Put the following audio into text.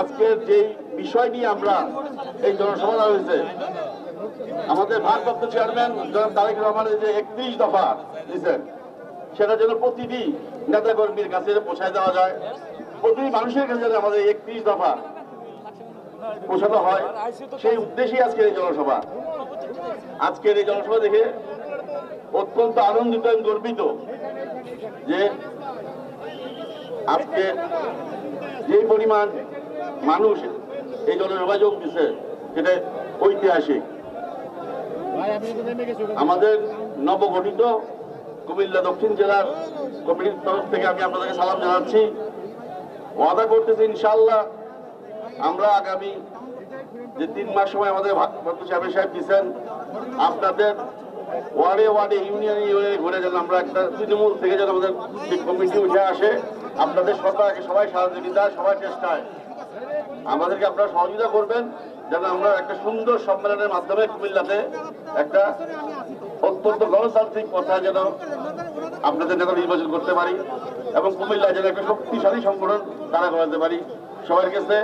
আজকের যে বিষয় নিয়ে আমরা এই জনসভা হয়েছে, আমাদের ভারপ্রাপ্ত চেয়ারম্যান জনাব তারেক রহমানের যে একত্রিশ দফা দিচ্ছেন সেটা যেন প্রতিটি নেতা কর্মীর কাছে পৌঁছায় দেওয়া যায়, প্রতিটি মানুষের কাছে আমাদের একত্রিশ দফা পৌঁছানো হয়, সেই উদ্দেশ্যেই আজকের এই জনসভা। আজকের এই জনসভা দেখে অত্যন্ত আনন্দিত এবং গর্বিত যে আজকে যে পরিমাণ মানুষ, এই জনসভায় যোগ দিচ্ছে সেটা ঐতিহাসিক। আমাদের নবগঠিত কুমিল্লা দক্ষিণ জেলার কমিটির তরফ থেকে আমি আপনাদেরকে সালাম জানাচ্ছি। ওয়াদা করতেছি ইনশাল্লাহ আমরা আগামী যে তিন মাস সময় আমাদের চেয়ারম্যান সাহেব দিচ্ছেন আপনাদের ওয়ার্ডে ওয়ার্ডে ইউনিয়নে ইউনিয়নে ঘুরে যেন আমরা একটা তৃণমূল থেকে যেন আমাদের কমিটি উঠে আসে, আপনাদের সরকারকে সবাই সহযোগিতা সবার চেষ্টায়। আমাদেরকে আপনারা সহযোগিতা করবেন যেন আমরা একটা সুন্দর সম্মেলনের মাধ্যমে কুমিল্লাতে একটা অত্যন্ত গণতান্ত্রিক পথা যেন আপনাদের নেতা নির্বাচন করতে পারি এবং কুমিল্লা যেন একটা শক্তিশালী সংগঠন তারা করাতে পারি সবার কাছে